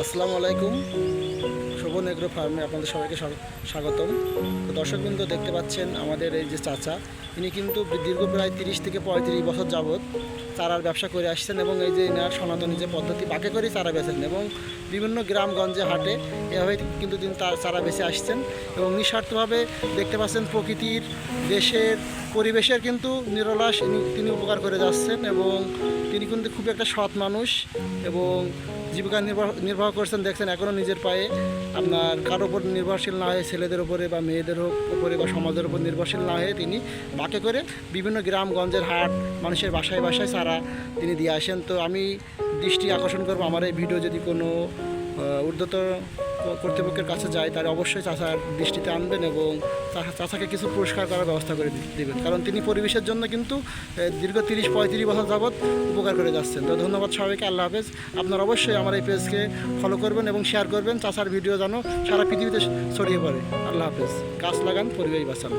আসসালামু আলাইকুম। শোভন এগ্রো ফার্মে আপনাদের সবাইকে স্বাগ- স্বাগতম তো দর্শকবৃন্দ দেখতে পাচ্ছেন আমাদের এই যে চাচা ইনি কিন্তু দীর্ঘ প্রায় তিরিশ থেকে পঁয়ত্রিশ বছর যাবৎ চারার ব্যবসা করে আসছেন এবং এই যে এনার সনাতনী যে পদ্ধতি বাকে করেই চারা বেচেন এবং বিভিন্ন গ্রামগঞ্জে, হাটে এভাবে কিন্তু তিনি তার চারা বেছে আসছেন এবং নিঃস্বার্থভাবে দেখতে পাচ্ছেন প্রকৃতির, দেশের, পরিবেশের কিন্তু নিরলাস তিনি উপকার করে যাচ্ছেন এবং তিনি কিন্তু খুব একটা সৎ মানুষ এবং জীবিকা নির্বাহ নির্বাহ করছেন। দেখছেন এখনও নিজের পায়ে আপনার কারোর উপর নির্ভরশীল না হয়ে ছেলেদের উপরে বা মেয়েদের উপরে বা সমাজের উপর নির্ভরশীল না হয়ে তিনি বাকে করে বিভিন্ন গ্রামগঞ্জের হাট, মানুষের বাসায় বাসায় সারা তিনি দিয়ে আসেন। তো আমি দৃষ্টি আকর্ষণ করব আমার এই ভিডিও যদি কোনো ঊর্ধ্বতর কর্তৃপক্ষের কাছে যায়, তাহলে অবশ্যই চাচার দৃষ্টিতে আনবেন এবং চা- চাচাকে কিছু পুরস্কার করার ব্যবস্থা করে দেবেন। কারণ তিনি পরিবেশের জন্য কিন্তু দীর্ঘ তিরিশ, পঁয়ত্রিশ বছর যাবৎ উপকার করে যাচ্ছেন। তো ধন্যবাদ সবাইকে, আল্লাহ হাফেজ। আপনারা অবশ্যই আমার এই পেজকে ফলো করবেন এবং শেয়ার করবেন। চাচার ভিডিও যেন সারা পৃথিবীতে ছড়িয়ে পড়ে। আল্লাহ হাফেজ। গাছ লাগান, পরিবেশ বাঁচান।